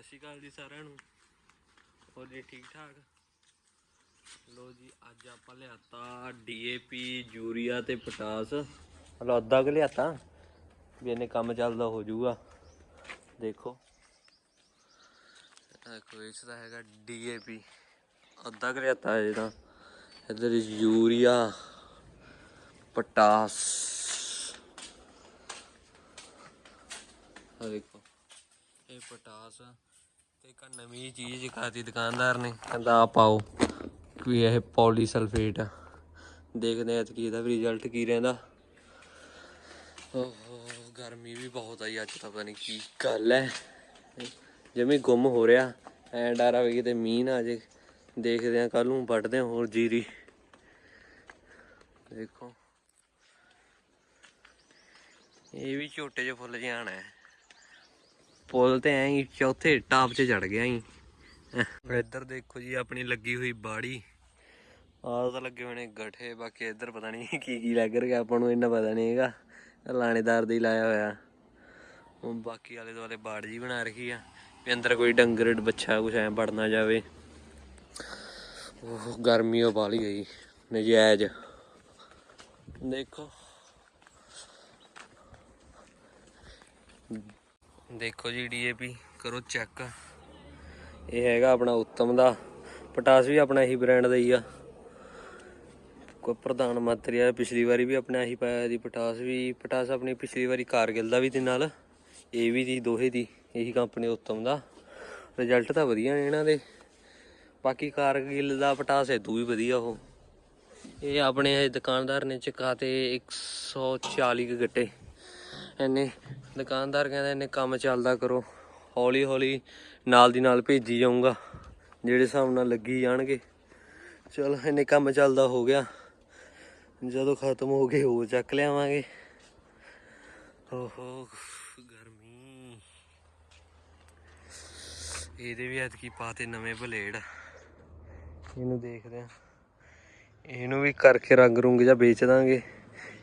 ਸਤਿ ਸ਼੍ਰੀ ਅਕਾਲ ਜੀ ਸਾਰਿਆਂ ਨੂੰ। ਹੋਰ ਜੀ ਠੀਕ ਠਾਕ? ਲੋ ਜੀ, ਅੱਜ ਆਪਾਂ ਲਿਆਤਾ ਡੀਏਪੀ ਯੂਰੀਆ ਤੇ ਪੋਟਾਸ। ਹਲੋ, ਅੱਧਾ ਕੁ ਲਿਆਤਾ, ਵੀ ਇਹਨੇ ਕੰਮ ਚੱਲਦਾ ਹੋ ਜਾਊਗਾ। ਦੇਖੋ। ਇਹ ਦੇਖੋ, ਇਸ ਦਾ ਹੈਗਾ ਡੀਏਪੀ ਅੱਧਾ ਕੁ ਲਿਆਤਾ ਹੈ ਜਿਹੜਾ ਇੱਧਰ ਯੂਰੀਆ, ਪੋਟਾਸ। ਆ ਦੇਖੋ, ਇਹ ਪੋਟਾਸ। ਤੇ ਇੱਕ ਆਹ ਨਵੀਂ ਚੀਜ਼ ਖਾਤੀ ਦੁਕਾਨਦਾਰ ਨੇ, ਕਹਿੰਦਾ ਆ ਪਾਓ ਵੀ ਇਹ ਪੋਲੀਸਲਫੇਟ ਆ। ਦੇਖਦੇ ਆ ਕੀ ਇਹਦਾ ਵੀ ਰਿਜ਼ਲਟ ਕੀ ਰਹਿੰਦਾ। ਓਹੋ, ਗਰਮੀ ਵੀ ਬਹੁਤ ਆਈ ਅੱਜ ਤਾਂ, ਪਤਾ ਨਹੀਂ ਕੀ ਗੱਲ ਹੈ ਜਿਵੇਂ ਗੁੰਮ ਹੋ ਰਿਹਾ, ਐ ਡਰ ਆਵੇ ਕਿਤੇ ਮੀਂਹ ਨਾ ਆ ਜੇ। ਦੇਖਦੇ ਆ ਕੱਲ ਨੂੰ, ਵੱਢਦੇ ਆ ਹੋਰ ਜੀਰੀ। ਦੇਖੋ। ਇਹ ਵੀ ਛੋਟੇ ਜਿਹੇ ਫੁੱਲ ਜਿਹਾ ਆਣਾ ਹੈ ਪੁੱਲ ਤੇ ਐਂ ਚੌਥੇ ਟਾਪ 'ਚ ਚੜ ਗਿਆ ਹੀ ਇੱਧਰ ਦੇਖੋ ਜੀ, ਆਪਣੀ ਲੱਗੀ ਹੋਈ ਬਾੜੀ। ਆਹ ਤਾਂ ਲੱਗੇ ਹੋਣੇ ਗਠੇ, ਬਾਕੀ ਇੱਧਰ ਪਤਾ ਨਹੀਂ ਕੀ ਕੀ ਲੱਗ ਰਿਹਾ, ਆਪਾਂ ਨੂੰ ਇੰਨਾ ਪਤਾ ਨਹੀਂ ਹੈਗਾ। ਲਾਣੇਦਾਰ ਦੇ ਹੀ ਲਾਇਆ ਹੋਇਆ। ਹੁਣ ਬਾਕੀ ਆਲੇ ਦੁਆਲੇ ਬਾੜ ਜੀ ਬਣਾ ਰੱਖੀ ਆ, ਵੀ ਅੰਦਰ ਕੋਈ ਡੰਗਰ ਬੱਚਾ ਕੁਛ ਐ ਵੜ ਨਾ ਜਾਵੇ। ਉਹ ਗਰਮੀ ਉਹ ਬਾਲੀ ਗਈ ਨਜਾਇਜ਼। ਦੇਖੋ। ਦੇਖੋ ਜੀ ਡੀਏਪੀ, ਕਰੋ ਚੈੱਕ ਇਹ ਹੈਗਾ ਆਪਣਾ ਉੱਤਮ ਦਾ। ਪਟਾਸ ਵੀ ਆਪਣਾ ਇਹੀ ਬ੍ਰਾਂਡ ਦਾ ਹੀ ਆ। ਕੋਈ ਪ੍ਰਧਾਨ ਮੰਤਰੀ ਆ, ਪਿਛਲੀ ਵਾਰੀ ਵੀ ਆਪਣਾ ਇਹੀ ਪਾਇਆ ਦੀ ਪਟਾਸ ਵੀ। ਪਟਾਸ ਆਪਣੀ ਪਿਛਲੀ ਵਾਰੀ ਕਾਰਗਿਲ ਦਾ ਵੀ ਤੇ ਨਾਲ ਇਹ ਵੀ ਦੀ ਦੋਹੇ ਦੀ। ਇਹੀ ਕੰਪਨੀ ਉੱਤਮ ਦਾ। ਰਿਜ਼ਲਟ ਤਾਂ ਵਧੀਆ ਨੇ ਇਹਨਾਂ ਦੇ। ਬਾਕੀ ਕਾਰਗਿਲ ਦਾ ਪਟਾਸ ਇਦੂ ਵੀ ਵਧੀਆ ਉਹ। ਇਹ ਆਪਣੇ ਇਹ ਦੁਕਾਨਦਾਰ ਨੇ ਚੁਕਾਤੇ 140 ਕੁ ਗੱਟੇ। ਇਹਨੇ ਦੁਕਾਨਦਾਰ ਕਹਿੰਦਾ ਇਹਨੇ ਕੰਮ ਚੱਲਦਾ ਕਰੋ। ਹੌਲੀ ਹੌਲੀ ਨਾਲ ਦੀ ਨਾਲ ਭੇਜੀ ਜਾਊਂਗਾ। ਜਿਹੜੇ ਹਿਸਾਬ ਨਾਲ ਲੱਗੀ ਜਾਣਗੇ। ਚਲ ਇਹਨੇ ਕੰਮ ਚੱਲਦਾ ਹੋ ਗਿਆ। ਜਦੋਂ ਖਤਮ ਹੋ ਗਏ ਉਹ ਚੱਕ ਲਿਆਵਾਂਗੇ। ਓਹੋ, ਗਰਮੀ। ਇਹਦੇ ਵੀ ਐਤਕੀ ਪਾਤੇ ਨਵੇਂ ਬਲੇਡ। ਇਹਨੂੰ ਦੇਖਦੇ ਆ। ਇਹਨੂੰ ਵੀ ਕਰਕੇ ਰੰਗ ਰੁੰਗ ਜਾਂ ਵੇਚ ਦਾਂਗੇ।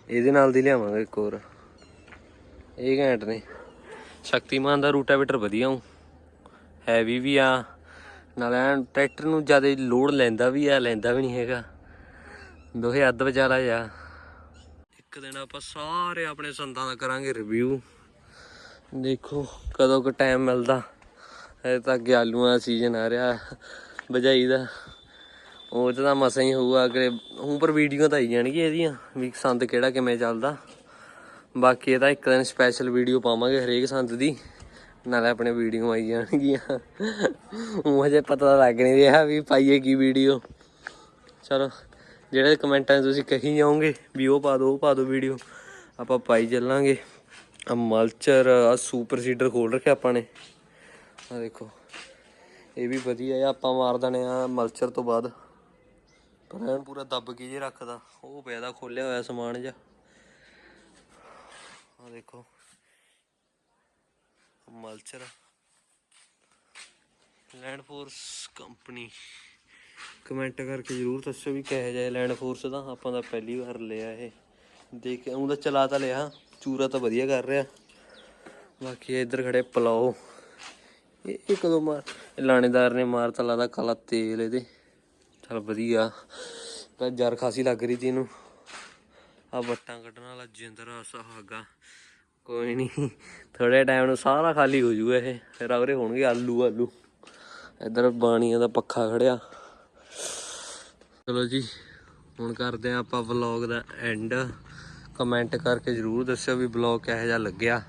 ਇਹਦੇ ਨਾਲ ਦੀ ਲਿਆਵਾਂਗੇ ਇੱਕ ਹੋਰ। ਇਹ ਘੈਂਟ ਨੇ। ਸ਼ਕਤੀਮਾਨ ਦਾ ਰੂਟਾਵੇਟਰ ਵਧੀਆ ਹੂੰ। ਹੈਵੀ ਵੀ ਆ। ਨਾਲ ਐਨ ਟਰੈਕਟਰ ਨੂੰ ਜ਼ਿਆਦਾ ਲੋਡ ਲੈਂਦਾ ਵੀ ਆ, ਲੈਂਦਾ ਵੀ ਨਹੀਂ ਹੈਗਾ। ਦੋਹੇ ਅੱਧ ਵਿਚਾਰਾ ਜਾ ਇੱਕ ਦਿਨ ਆਪਾਂ ਸਾਰੇ ਆਪਣੇ ਸੰਦਾਂ ਦਾ ਕਰਾਂਗੇ ਰਿਵਿਊ ਦੇਖੋ ਕਦੋਂ ਕੁ ਟਾਈਮ ਮਿਲਦਾ। ਇਹ ਤਾਂ ਅੱਗੇ ਆਲੂਆਂ ਦਾ ਸੀਜ਼ਨ ਆ ਰਿਹਾ ਬਜਾਈ ਦਾ। ਉਹ ਤਾਂ ਮਸਾਂ ਹੀ ਹੋਊਗਾ, ਅਗਲੇ ਹੁਣ ਪਰ ਵੀਡੀਓ ਤਾਂ ਆਈ ਜਾਣਗੀਆਂ ਇਹਦੀਆਂ, ਵੀ ਸੰਦ ਕਿਹੜਾ ਕਿਵੇਂ ਚੱਲਦਾ। ਬਾਕੀ ਇਹਦਾ ਇੱਕ ਦਿਨ ਸਪੈਸ਼ਲ ਵੀਡੀਓ ਪਾਵਾਂਗੇ ਹਰੇਕ ਸੰਦ ਦੀ। ਨਾਲੇ ਆਪਣੇ ਵੀਡੀਓ ਆਈ ਜਾਣਗੀਆਂ। ਉਹ ਹਜੇ ਪਤਾ ਲੱਗ ਨਹੀਂ ਰਿਹਾ ਵੀ ਪਾਈਏ ਕੀ ਵੀਡੀਓ ਚਲੋ, ਜਿਹੜੇ ਕਮੈਂਟਾਂ 'ਚ ਤੁਸੀਂ ਕਹੀ ਜਾਓਗੇ ਵੀ ਉਹ ਪਾ ਦਿਓ, ਉਹ ਪਾ ਦਿਓ ਵੀਡੀਓ ਆਪਾਂ ਪਾਈ ਚੱਲਾਂਗੇ। ਆ ਮਲਚਰ, ਆ ਸੁਪਰ ਸੀਡਰ ਖੋਲ ਰੱਖਿਆ ਆਪਾਂ ਨੇ। ਆ ਦੇਖੋ, ਇਹ ਵੀ ਵਧੀਆ ਆ, ਆਪਾਂ ਮਾਰ ਦਣੇ ਆ ਮਲਚਰ ਤੋਂ ਬਾਅਦ। ਪਰ ਐਨ ਪੂਰਾ ਦੱਬ ਕੇ ਜੇ ਰੱਖਦਾ, ਉਹ ਪਿਆ ਦਾ ਖੋਲਿਆ ਹੋਇਆ ਸਮਾਨ ਜਿਹਾ। ਆ ਦੇਖੋ। Mulcher. Land force company comment ਕਰਕੇ ਜਰੂਰ ਦੱਸੋ ਵੀ ਕਿਹੋ ਜਿਹਾ ਲੈਂਡ ਫੋਰਸ ਦਾ ਆਪਾਂ ਤਾਂ ਪਹਿਲੀ ਵਾਰ ਲਿਆ ਇਹ। ਦੇਖ ਉਹਦਾ ਚਲਾ ਤਾਂ ਲਿਆ, ਚੂਰਾ ਤਾਂ ਵਧੀਆ ਕਰ ਰਿਹਾ। ਬਾਕੀ ਇੱਧਰ ਖੜੇ ਪਲਾਓ ਇਹ ਇਹ ਕਦੋਂ ਮਾਰ ਲਾਣੇਦਾਰ ਨੇ ਮਾਰ ਮਾਰਤਾ ਲਾਦਾ ਕਾਲਾ ਤੇਲ ਇਹਦੇ। ਚਲ ਵਧੀਆ। ਤਾਂ ਜਰ ਖਾਸੀ ਲੱਗ ਰਹੀ ਤੀ ਇਹਨੂੰ। ਆ ਵੱਟਾਂ ਕੱਢਣ ਵਾਲਾ ਜਿੰਦਰਾ ਸਹਾਗਾ। ਕੋਈ ਨਹੀਂ ਥੋੜੇ ਟਾਈਮ ਨੂੰ ਸਾਰਾ ਖਾਲੀ ਹੋ ਜੂਗਾ ਇਹ। ਫਿਰ ਆਵਰੇ ਹੋਣਗੇ ਆਲੂ ਆਲੂ। ਇੱਧਰ ਬਾਣੀਆਂ ਦਾ ਪੱਖਾ ਖੜਿਆ। ਚਲੋ ਜੀ, ਹੁਣ ਕਰਦੇ ਆ ਆਪਾਂ ਵਲੌਗ ਦਾ ਐਂਡ ਕਮੈਂਟ ਕਰਕੇ ਜਰੂਰ ਦੱਸਿਓ ਵੀ ਵਲੌਗ ਕਿਹੋ ਜਿਹਾ ਲੱਗਿਆ।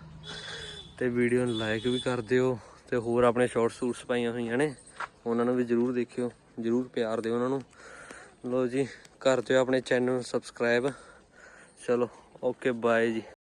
ਤੇ ਵੀਡੀਓ ਨੂੰ ਲਾਈਕ ਵੀ ਕਰ ਦਿਓ ਤੇ ਹੋਰ ਆਪਣੇ ਸ਼ਾਰਟ ਸੂਟਸ ਪਾਈਆਂ ਹੋਈਆਂ ਨੇ, ਉਹਨਾਂ ਨੂੰ ਵੀ ਜਰੂਰ ਦੇਖਿਓ। ਜਰੂਰ ਪਿਆਰ ਦਿਓ ਉਹਨਾਂ ਨੂੰ। ਲੋ ਜੀ, ਕਰ ਦਿਓ ਆਪਣੇ ਚੈਨਲ ਨੂੰ ਸਬਸਕ੍ਰਾਈਬ ਚਲੋ ਓਕੇ ਬਾਏ ਜੀ।